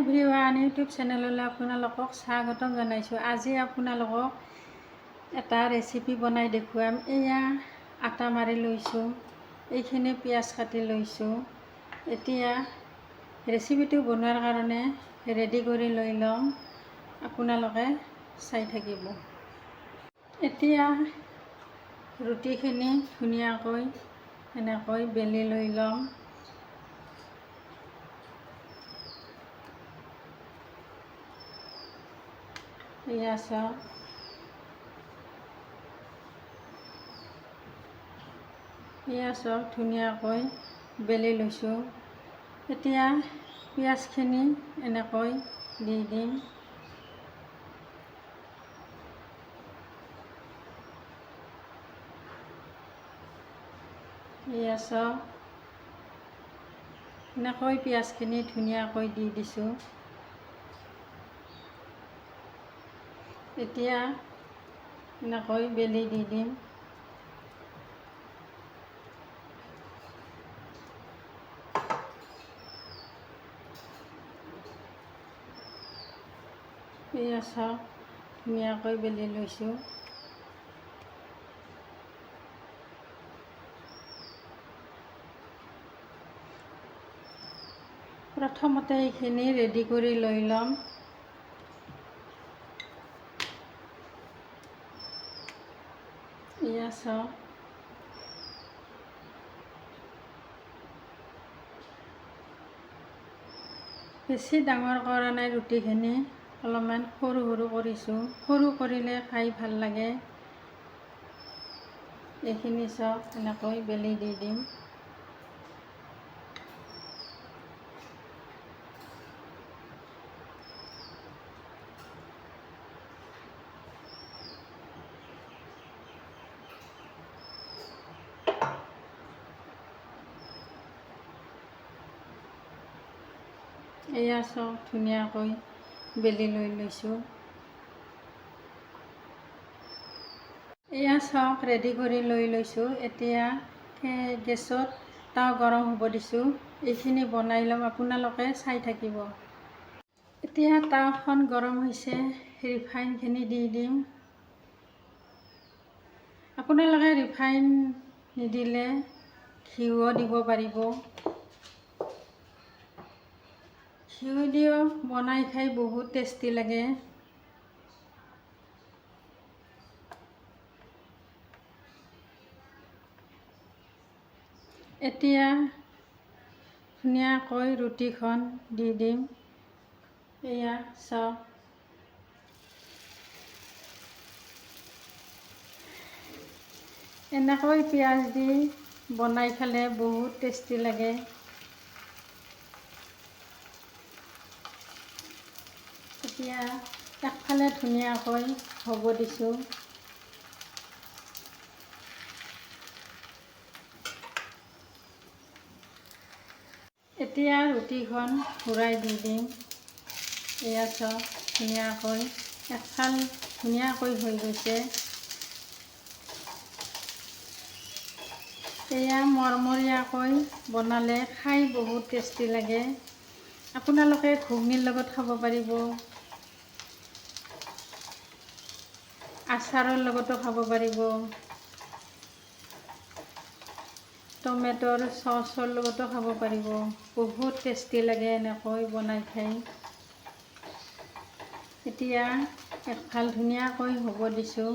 Everyone YouTube চেনেললৈ আপোনালোকক স্বাগতম জনাইছোঁ। আজি আপোনালোকক এটা ৰেচিপি বনাই দেখুৱাম। এয়া আটা মাৰি লৈছোঁ, এইখিনি পিঁয়াজ কাটি লৈছোঁ। এতিয়া ৰেচিপিটো বনোৱাৰ কাৰণে ৰেডি কৰি লৈ ল'ম আপোনালোকে চাই থাকিব। এতিয়া ৰুটিখিনি ধুনীয়াকৈ এনেকৈ বেলি লৈ ল'ম। এয়া চাওক ধুনীয়াকৈ বেলি লৈছোঁ এতিয়া পিঁয়াজখিনি এনেকৈ দি দিম চাওক এনেকৈ পিঁয়াজখিনি ধুনীয়াকৈ দি দিছোঁ এতিয়া এনেকৈ বেলি দি দিম। এয়া চাওক ধুনীয়াকৈ বেলি লৈছোঁ। প্ৰথমতে এইখিনি ৰেডি কৰি লৈ ল'ম। চাওক বেছি ডাঙৰ কৰা নাই ৰুটিখিনি, অলপমান সৰু সৰু কৰিছোঁ। সৰু কৰিলে খাই ভালো লাগে। এইখিনি চাওক এনেকৈ বেলি দি দিম। এয়া চাওক ধুনীয়াকৈ বেলি লৈ লৈছোঁ। এয়া চাওক ৰেডি কৰি লৈ লৈছোঁ। এতিয়া কে- গেছত তাও গৰম হ'ব দিছোঁ। এইখিনি বনাই ল'ম আপোনালোকে চাই থাকিব। এতিয়া তাওখন গৰম হৈছে ৰিফাইনখিনি দি দিম। আপোনালোকে ৰিফাইন নিদিলে ঘিউও দিব পাৰিব। দিও বনাই খাই বহুত টেষ্টি লাগে। এতিয়া ধুনীয়াকৈ ৰুটিখন দি দিম। এয়া চাওক। এনেকৈ পিঁয়াজ দি বনাই খালে বহুত টেষ্টি লাগে। এতিয়া একফালে ধুনীয়াকৈ হ'ব দিছোঁ। এতিয়া ৰুটিখন ঘূৰাই দি দিম। এয়া চব ধুনীয়াকৈ একফাল ধুনীয়াকৈ হৈ গৈছে। এয়া মৰমৰীয়াকৈ বনালে খাই বহুত টেষ্টি লাগে। আপোনালোকে ঘুগনিৰ লগত খাব পাৰিব। আচাৰৰ লগতো খাব পাৰিব। টমেটৰ চচৰ লগতো খাব পাৰিব। বহুত টেষ্টি লাগে এনেকৈ বনাই খাই। এতিয়া একফাল ধুনীয়াকৈ হ'ব দিছোঁ।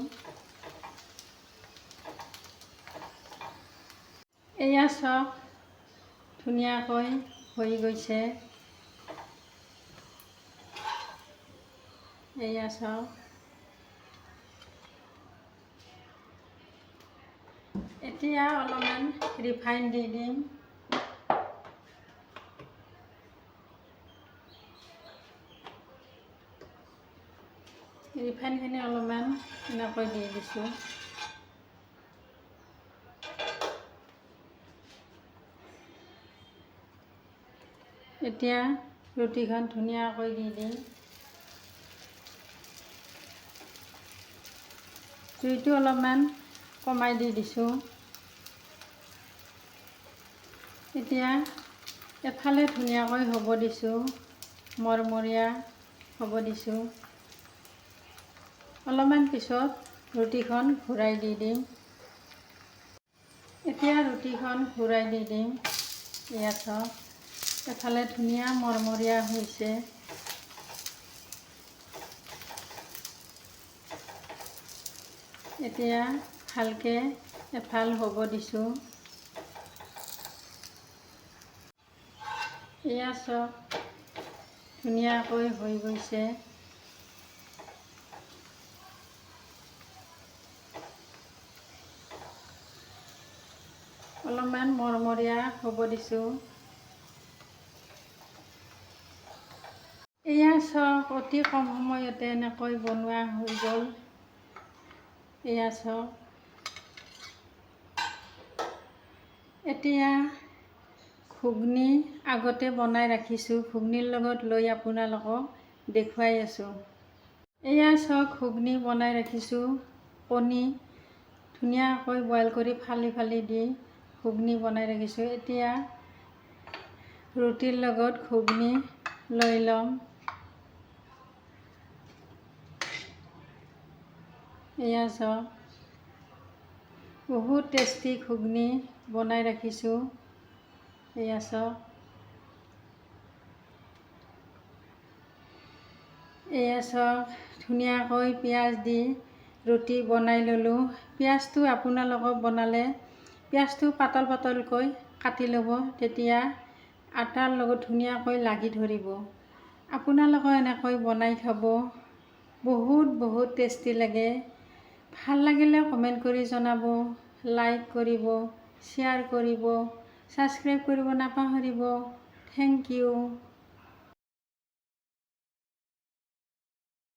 এয়া চব ধুনীয়াকৈ হৈ গৈছে। এয়া চাওক এতিয়া অলপমান ৰিফাইন দি দিম। ৰিফাইনখিনি অলপমান এনেকৈ দি দিছোঁ। এতিয়া ৰুটিখন ধুনীয়াকৈ দি দিম। জুইটো অলপমান কমাই দি দিছোঁ। এতিয়া এফালে ধুনীয়াকৈ হ'ব দিছোঁ, মৰমৰীয়া হ'ব দিছোঁ। অলপমান পিছত ৰুটিখন ঘূৰাই দি দিম। এতিয়া ৰুটিখন ঘূৰাই দি দিম। চাওক এফালে ধুনীয়া মৰমৰীয়া হৈছে। এতিয়া ভালকৈ এফাল হ'ব দিছোঁ। এয়া চব। ধুনীয়াকৈ হৈ গৈছে। অলপমান মৰমৰীয়া হ'ব দিছোঁ। এয়া চব অতি কম সময়তে এনেকৈ বনোৱা হৈ গ'ল। এয়া চব। এতিয়া ঘুগনি আগতে বনাই ৰাখিছোঁ। ঘুগনিৰ লগত লৈ আপোনালোকক দেখুৱাই আছোঁ। এয়া চাওক ঘুগনি বনাই ৰাখিছোঁ। কণী ধুনীয়াকৈ বইল কৰি ফালি ফালি দি ঘুগনি বনাই ৰাখিছোঁ। এতিয়া ৰুটিৰ লগত ঘুগনি লৈ ল'ম। এয়া চাওক। বহুত টেষ্টি ঘুগনি বনাই ৰাখিছোঁ। এয়া চাওক এয়া চাওক ধুনীয়াকৈ পিঁয়াজ দি ৰুটি বনাই ল'লোঁ। পিঁয়াজটো আপোনালোকক বনালে। পিঁয়াজটো পাতল পাতলকৈ কাটি ল'ব। তেতিয়া আটাৰ লগত ধুনীয়াকৈ লাগি ধৰিব। আপোনালোকে এনেকৈ বনাই খাব। বহুত বহুত টেষ্টি লাগে। ভালো লাগিলে কমেণ্ট কৰি জনাব। লাইক কৰিব, শ্বেয়াৰ কৰিব। ছাবস্ক্ৰাইব কৰিব নাপাহৰিব থেংক ইউ